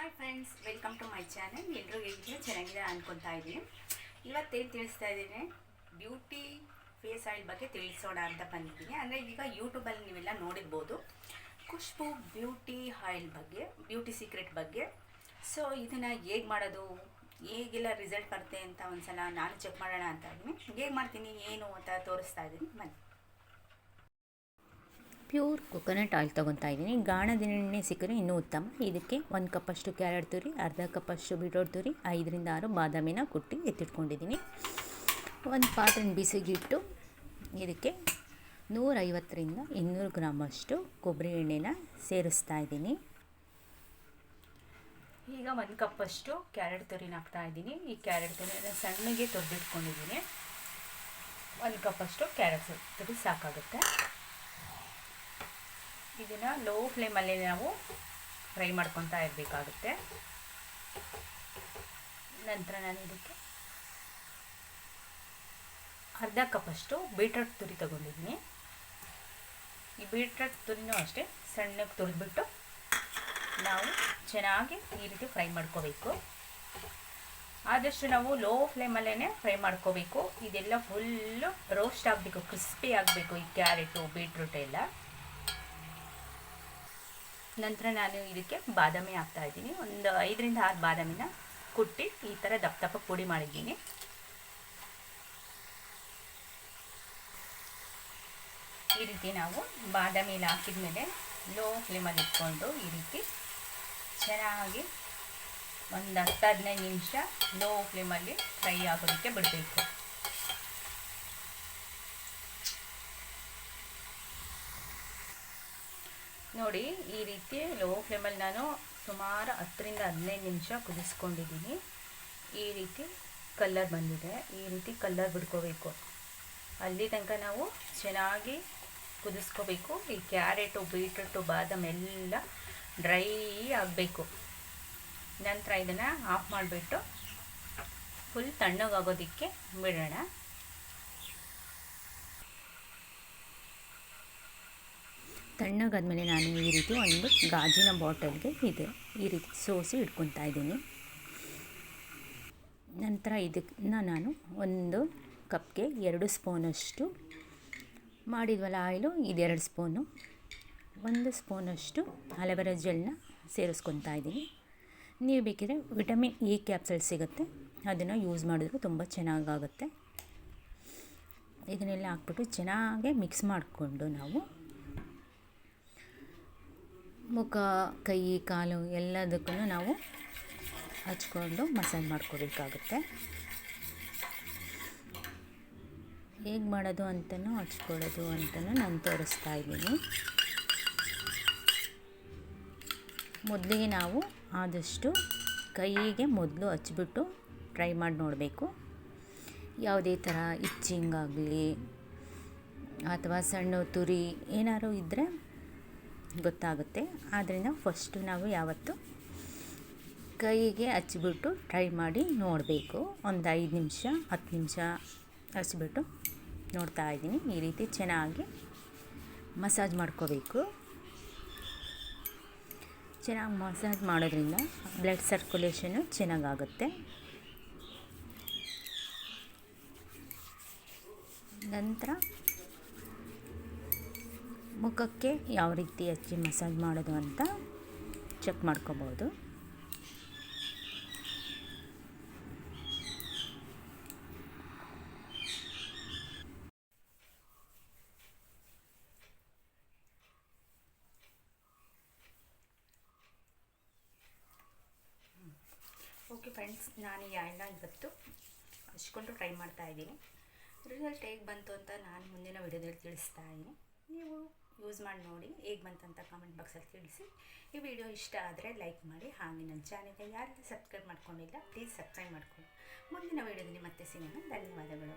Hi friends welcome to my channel ಎಲ್ಲರೂ ಹೇಗಿದೆ ಚೆನ್ನಾಗಿದೆ ಅಂದ್ಕೊತಾ ಇದ್ದೀನಿ. ಇವತ್ತೇನು ತಿಳಿಸ್ತಾ ಇದ್ದೀನಿ? ಬ್ಯೂಟಿ ಫೇಸ್ ಆಯಿಲ್ ಬಗ್ಗೆ ತಿಳಿಸೋಣ ಅಂತ ಬಂದಿದ್ದೀನಿ. ಅಂದರೆ ಈಗ ಯೂಟ್ಯೂಬಲ್ಲಿ ನೀವೆಲ್ಲ ನೋಡಿರ್ಬೋದು. ಖುಷ್ಬು ಬ್ಯೂಟಿ ಆಯಿಲ್ ಬಗ್ಗೆ ಬ್ಯೂಟಿ ಸೀಕ್ರೆಟ್ ಬಗ್ಗೆ. ಸೊ ಇದನ್ನು ಹೇಗೆ ಮಾಡೋದು? ಹೇಗೆಲ್ಲ ರಿಸಲ್ಟ್ ಬರುತ್ತೆ ಅಂತ ಒಂದ್ಸಲ ನಾನು ಚೆಕ್ ಮಾಡೋಣ ಅಂತ ಇದ್ದೀನಿ. ಹೇಗೆ ಮಾಡ್ತೀನಿ, ಏನು ಅಂತ ತೋರಿಸ್ತಾ ಇದ್ದೀನಿ. ಬನ್ನಿ. ಪ್ಯೂರ್ ಕೊಕೊನಟ್ ಆಯಿಲ್ ತೊಗೊತಾ ಇದ್ದೀನಿ. ಗಾಣದ ಎಣ್ಣೆ ಸಿಕ್ಕರೆ ಇನ್ನೂ ಉತ್ತಮ. ಇದಕ್ಕೆ ಒಂದು ಕಪ್ಪಷ್ಟು ಕ್ಯಾರೆಟ್ ತುರಿ, ಅರ್ಧ ಕಪ್ಪಷ್ಟು ಬೀಟ್ರೋಟ್ ತುರಿ, ಐದರಿಂದ ಆರು ಬಾದಾಮಿನ ಕುಟ್ಟಿ ಎತ್ತಿಟ್ಕೊಂಡಿದ್ದೀನಿ. ಒಂದು ಪಾತ್ರೆ ಬಿಸಿಗಿಟ್ಟು ಇದಕ್ಕೆ ನೂರೈವತ್ತರಿಂದ ಇನ್ನೂರು ಗ್ರಾಮಷ್ಟು ಕೊಬ್ಬರಿ ಎಣ್ಣೆನ ಸೇರಿಸ್ತಾ ಇದ್ದೀನಿ. ಈಗ ಒಂದು ಕಪ್ಪಷ್ಟು ಕ್ಯಾರೆಟ್ ತುರಿನ ಹಾಕ್ತಾ ಇದ್ದೀನಿ. ಈ ಕ್ಯಾರೆಟ್ ತುರಿನ ಸಣ್ಣಗೆ ತೊರೆದಿಟ್ಕೊಂಡಿದ್ದೀನಿ ಒಂದು ಕಪ್ಪಷ್ಟು ಕ್ಯಾರೆಟ್ ತುರಿ ಸಾಕಾಗುತ್ತೆ. ಇದನ್ನು ಲೋ ಫ್ಲೇಮಲ್ಲಿ ನಾವು ಫ್ರೈ ಮಾಡ್ಕೊತಾ ಇರಬೇಕಾಗುತ್ತೆ. ನಂತರ ನಾನು ಇದಕ್ಕೆ ಅರ್ಧ ಕಪ್ಪಷ್ಟು ಬೀಟ್ರೂಟ್ ತುರಿ ತಗೊಂಡಿದ್ದೀನಿ. ಈ ಬೀಟ್ರೂಟ್ ತುರಿನೂ ಅಷ್ಟೇ ಸಣ್ಣಗೆ ತುರಿದ್ಬಿಟ್ಟು ನಾವು ಚೆನ್ನಾಗಿ ಈ ರೀತಿ ಫ್ರೈ ಮಾಡ್ಕೋಬೇಕು. ಆದಷ್ಟು ನಾವು ಲೋ ಫ್ಲೇಮಲ್ಲೇ ಫ್ರೈ ಮಾಡ್ಕೋಬೇಕು. ಇದೆಲ್ಲ ಫುಲ್ಲು ರೋಸ್ಟ್ ಆಗಬೇಕು ಕ್ರಿಸ್ಪಿ ಆಗಬೇಕು ಈ ಕ್ಯಾರೆಟು ಬೀಟ್ರೂಟ್ ಎಲ್ಲ. ನಂತರ ನಾನು ಇದಕ್ಕೆ ಬಾದಾಮಿ ಹಾಕ್ತಾ ಇದ್ದೀನಿ. ಒಂದು ಐದರಿಂದ ಆರು ಬಾದಾಮಿನ ಕುಟ್ಟಿ ಈ ಥರ ದಪ್ಪ ದಪ್ಪ ಪುಡಿ ಮಾಡಿದ್ದೀನಿ. ಈ ರೀತಿ ನಾವು ಬಾದಾಮಿ ಎಲ್ಲ ಹಾಕಿದ ಮೇಲೆ ಲೋ ಫ್ಲೇಮಲ್ಲಿ ಇಟ್ಕೊಂಡು ಈ ರೀತಿ ಚೆನ್ನಾಗಿ ಒಂದು ಹತ್ತು ಹದಿನೈದು ನಿಮಿಷ ಲೋ ಫ್ಲೇಮಲ್ಲಿ ಫ್ರೈ ಆಗೋದಕ್ಕೆ ಬಿಡಬೇಕು. ನೋಡಿ, ಈ ರೀತಿ ಲೋ ಫ್ಲೇಮಲ್ಲಿ ನಾನು ಸುಮಾರು ಹತ್ತರಿಂದ ಹದಿನೈದು ನಿಮಿಷ ಕುದಿಸ್ಕೊಂಡಿದ್ದೀನಿ. ಈ ರೀತಿ ಕಲ್ಲರ್ ಬಂದಿದೆ. ಈ ರೀತಿ ಕಲ್ಲರ್ ಬಿಡ್ಕೋಬೇಕು. ಅಲ್ಲಿ ತನಕ ನಾವು ಚೆನ್ನಾಗಿ ಕುದಿಸ್ಕೋಬೇಕು. ಈ ಕ್ಯಾರೆಟು ಬೀಟ್ರೂಟು ಬಾದಾಮ್ ಎಲ್ಲ ಡ್ರೈ ಆಗಬೇಕು. ನಂತರ ಇದನ್ನು ಆಫ್ ಮಾಡಿಬಿಟ್ಟು ಫುಲ್ ತಣ್ಣಗಾಗೋದಕ್ಕೆ ಬಿಡೋಣ. ತಣ್ಣಗಾದ್ಮೇಲೆ ನಾನು ಈ ರೀತಿ ಒಂದು ಗಾಜಿನ ಬಾಟಲ್ಗೆ ಇದೆ, ಈ ರೀತಿ ಸೋಸಿ ಇಟ್ಕೊತಾ ಇದ್ದೀನಿ. ನಂತರ ಇದನ್ನು ನಾನು ಒಂದು ಕಪ್ಗೆ ಎರಡು ಸ್ಪೂನಷ್ಟು, ಮಾಡಿದ್ವಲ್ಲ ಆಯಿಲು, ಇದೆರಡು ಸ್ಪೂನು, ಒಂದು ಸ್ಪೂನಷ್ಟು ಅಲವೆರಾ ಜೆಲ್ನ ಸೇರಿಸ್ಕೊತಾ ಇದ್ದೀನಿ. ನೀವು ಬೇಕಿದ್ರೆ ವಿಟಮಿನ್ ಇ ಕ್ಯಾಪ್ಸಲ್ ಸಿಗುತ್ತೆ, ಅದನ್ನು ಯೂಸ್ ಮಾಡಿದ್ರು ತುಂಬ ಚೆನ್ನಾಗಾಗುತ್ತೆ. ಇದನ್ನೆಲ್ಲ ಹಾಕ್ಬಿಟ್ಟು ಚೆನ್ನಾಗೆ ಮಿಕ್ಸ್ ಮಾಡಿಕೊಂಡು ನಾವು ಮುಖ, ಕೈ, ಕಾಲು ಎಲ್ಲದಕ್ಕೂ ನಾವು ಹಚ್ಕೊಂಡು ಮಸಾಜ್ ಮಾಡ್ಕೋಬೇಕಾಗುತ್ತೆ. ಹೇಗೆ ಮಾಡೋದು ಅಂತಲೂ ಹಚ್ಕೊಳ್ಳೋದು ಅಂತಲೂ ನಾನು ತೋರಿಸ್ತಾ ಇದ್ದೀನಿ. ಮೊದಲಿಗೆ ನಾವು ಆದಷ್ಟು ಕೈಗೆ ಮೊದಲು ಹಚ್ಬಿಟ್ಟು ಟ್ರೈ ಮಾಡಿ ನೋಡಬೇಕು. ಯಾವುದೇ ಥರ ಇಚ್ಚಿಂಗ್ ಆಗಲಿ, ಅಥವಾ ಸಣ್ಣ ತುರಿ ಏನಾದ್ರು ಇದ್ದರೆ ಗೊತ್ತಾಗುತ್ತೆ. ಆದ್ದರಿಂದ ಫಸ್ಟು ನಾವು ಯಾವತ್ತು ಕೈಗೆ ಹಚ್ಬಿಟ್ಟು ಟ್ರೈ ಮಾಡಿ ನೋಡಬೇಕು. ಒಂದು ಐದು ನಿಮಿಷ, ಹತ್ತು ನಿಮಿಷ ಹಚ್ಬಿಟ್ಟು ನೋಡ್ತಾ ಇದ್ದೀನಿ. ಈ ರೀತಿ ಚೆನ್ನಾಗಿ ಮಸಾಜ್ ಮಾಡ್ಕೋಬೇಕು. ಚೆನ್ನಾಗಿ ಮಸಾಜ್ ಮಾಡೋದ್ರಿಂದ ಬ್ಲಡ್ ಸರ್ಕ್ಯುಲೇಷನು ಚೆನ್ನಾಗಾಗುತ್ತೆ. ನಂತರ ಮುಖಕ್ಕೆ ಯಾವ ರೀತಿ ಹಚ್ಚಿ ಮಸಾಜ್ ಮಾಡೋದು ಅಂತ ಚೆಕ್ ಮಾಡ್ಕೋಬೋದು. ಓಕೆ ಫ್ರೆಂಡ್ಸ್ ನಾನು ಈ ಆಯಿಲ್ನ ಇವತ್ತು ಹಚ್ಕೊಂಡು ಟ್ರೈ ಮಾಡ್ತಾ ಇದ್ದೀನಿ. ರಿಸಲ್ಟ್ ಹೇಗೆ ಬಂತು ಅಂತ ನಾನು ಮುಂದಿನ ವಿಡಿಯೋದಲ್ಲಿ ತಿಳಿಸ್ತಾ ಇದ್ದೀನಿ. ನೀವು ಯೂಸ್ ಮಾಡಿ ನೋಡಿ ಹೇಗೆ ಬಂತಂತ ಕಾಮೆಂಟ್ ಬಾಕ್ಸಲ್ಲಿ ತಿಳಿಸಿ. ಈ ವಿಡಿಯೋ ಇಷ್ಟ ಆದರೆ ಲೈಕ್ ಮಾಡಿ. ಹಾಗೆ ನನ್ನ ಚಾನಲ್ಗೆ ಯಾರೆಲ್ಲ ಸಬ್ಸ್ಕ್ರೈಬ್ ಮಾಡ್ಕೊಂಡಿಲ್ಲ ಪ್ಲೀಸ್ ಸಬ್ಸ್ಕ್ರೈಬ್ ಮಾಡ್ಕೊಳ್ಳಿ. ಮುಂದಿನ ವಿಡಿಯೋದಲ್ಲಿ ಮತ್ತೆ ಸಿಗೋಣ. ಧನ್ಯವಾದಗಳು.